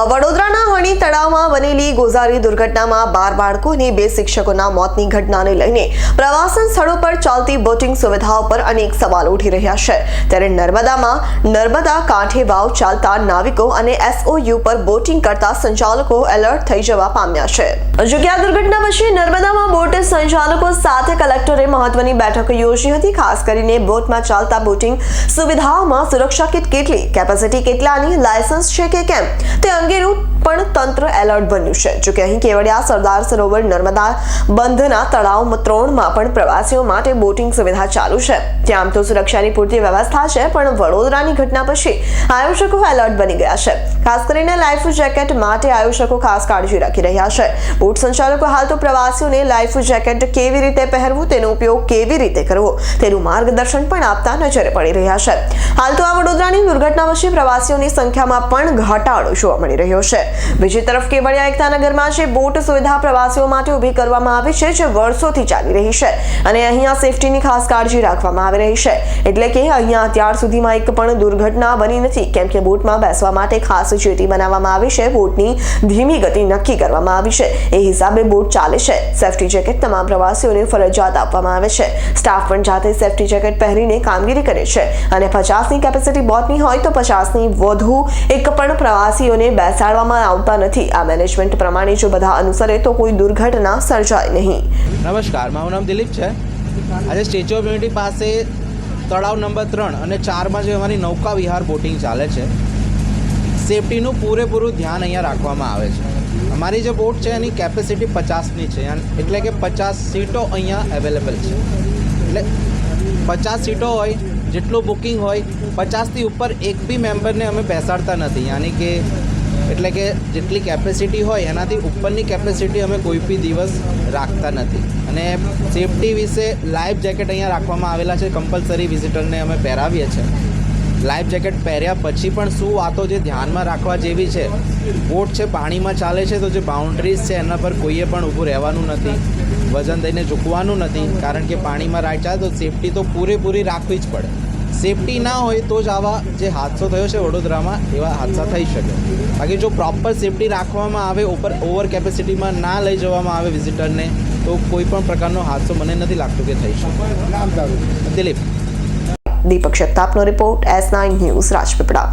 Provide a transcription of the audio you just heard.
વડોદરાના હણી તળાવમાં બનેલી ગોઝારી દુર્ઘટનામાં બાર બાળકો અને બે શિક્ષકોના મોતની ઘટનાને લઈને પ્રવાસન સ્થળો પર ચાલતી બોટિંગ સુવિધાઓ પર અનેક સવાલ ઉઠી રહ્યા છે. ત્યારે નર્મદામાં નર્મદા કાંઠે વાવ ચાલતા નાવિકો અને એસઓયુ પર બોટિંગ કરતા સંચાલકો એલર્ટ થઈ જવા પામ્યા છે. જો કે આ દુર્ઘટના પછી નર્મદામાં બોટ સંચાલકો સાથે કલેક્ટરે મહત્વની બેઠક યોજી હતી. ખાસ કરીને બોટમાં ચાલતા બોટિંગ સુવિધાઓમાં સુરક્ષા કિટ કેટલી, કેપેસિટી કેટલાની, લાયસન્સ છે કે કેમ, તે અંગેનું પણ તંત્ર એલર્ટ બન્યું છે. જોકે અહીં કેવડિયા, સરદાર સરોવર, નર્મદા બંધના તળાવ ત્રણમાં પણ પ્રવાસીઓ માટે બોટિંગ સુવિધા ચાલુ છે. ત્યાં આમ તો સુરક્ષાની પૂરતી વ્યવસ્થા છે, પણ વડોદરાની ઘટના પછી આયોજકો એલર્ટ બની ગયા છે. ખાસ કરીને લાઈફ જેકેટ માટે આયોજકો ખાસ કાળજી રાખી રહ્યા છે. બોટ સંચાલકો હાલ તો પ્રવાસીઓને લાઈફ જેકેટ કેવી રીતે પહેરવું, તેનો ઉપયોગ કેવી રીતે કરવો, તેનું માર્ગદર્શન પણ આપતા નજરે પડી રહ્યા છે. હાલ તો આ વડોદરાની દુર્ઘટના પછી પ્રવાસીઓની સંખ્યામાં પણ ઘટાડો જોવા મળી રહ્યો છે. બીજી તરફ કેવડિયા એકતાનગરમાં જે બોટ સુવિધા પ્રવાસીઓ માટે ઊભી કરવામાં આવી છે, જે વર્ષોથી ચાલી રહી છે અને અહીંયા સેફટીની ખાસ કાળજી રાખવામાં આવી રહી છે. એટલે કે અહીંયા અત્યાર સુધીમાં એક પણ દુર્ઘટના બની નથી. કેમ કે બોટમાં બેસવા માટે ખાસ જેટી બનાવવામાં આવી છે, બોટની ધીમી ગતિ નક્કી કરવામાં આવી છે. એ હિસાબે બોટ ચાલે છે. સેફટી જેકેટ તમામ પ્રવાસીઓને ફરજિયાત આપવામાં આવે છે. સ્ટાફ પણ જાતે સેફટી જેકેટ પહેરીને કામગીરી કરે છે અને પચાસની કેપેસિટી બોટની હોય તો પચાસની વધુ એક પણ પ્રવાસીઓને બેસાડવામાં આવતા નથી. આ મેનેજમેન્ટ પ્રમાણે જો બધા અનુસરે તો કોઈ દુર્ઘટના સર્જાય નહીં. નમસ્કાર, મારું નામ દિલીપ છે. આજે સ્ટેચ્યુ ઓફ યુનિટી પાસે તળાવ નંબર ત્રણ અને ચારમાં જે અમારી નૌકા વિહાર બોટિંગ ચાલે છે સેફટીનું પૂરેપૂરું ધ્યાન અહીંયા રાખવામાં આવે છે. અમારી જે બોટ છે, એની કેપેસિટી પચાસની છે એટલે કે પચાસ સીટો અહીંયા અવેલેબલ છે. એટલે પચાસ સીટો હોય, જેટલું બુકિંગ હોય, પચાસથી ઉપર એક બી મેમ્બરને અમે બેસાડતા નથી. યાની કે એટલે કે જેટલી કેપેસિટી હોય, એનાથી ઉપરની કેપેસિટી અમે કોઈ બી દિવસ રાખતા નથી. અને સેફટી વિશે લાઈફ જેકેટ અહીંયા રાખવામાં આવેલા છે કમ્પલસરી વિઝિટરને અમે પહેરાવીએ છીએ. લાઈફ જેકેટ પહેર્યા પછી પણ શું વાતો જે ધ્યાનમાં રાખવા જેવી છે? બોટ છે, પાણીમાં ચાલે છે, તો જે બાઉન્ડ્રીઝ છે, એના પર કોઈએ પણ ઊભું રહેવાનું નથી. વજન દઈને ઝૂકવાનું નથી, કારણ કે પાણીમાં રાઈડ ચાલે તો સેફટી તો પૂરેપૂરી રાખવી જ પડે. સેફટી ના હોય તો જ આવા જે હાદસો થયો છે વડોદરામાં એવા હાદસા થઈ શકે. બાકી જો પ્રોપર સેફટી રાખવામાં આવે ઉપર ઓવર કેપેસિટીમાં ના લઈ જવામાં આવે વિઝિટરને તો કોઈ પણ પ્રકારનો હાદસો મને નથી લાગતો કે થઈ શકે. Dilip. Deepak શક્તાપનો report S nine news Rajpipla.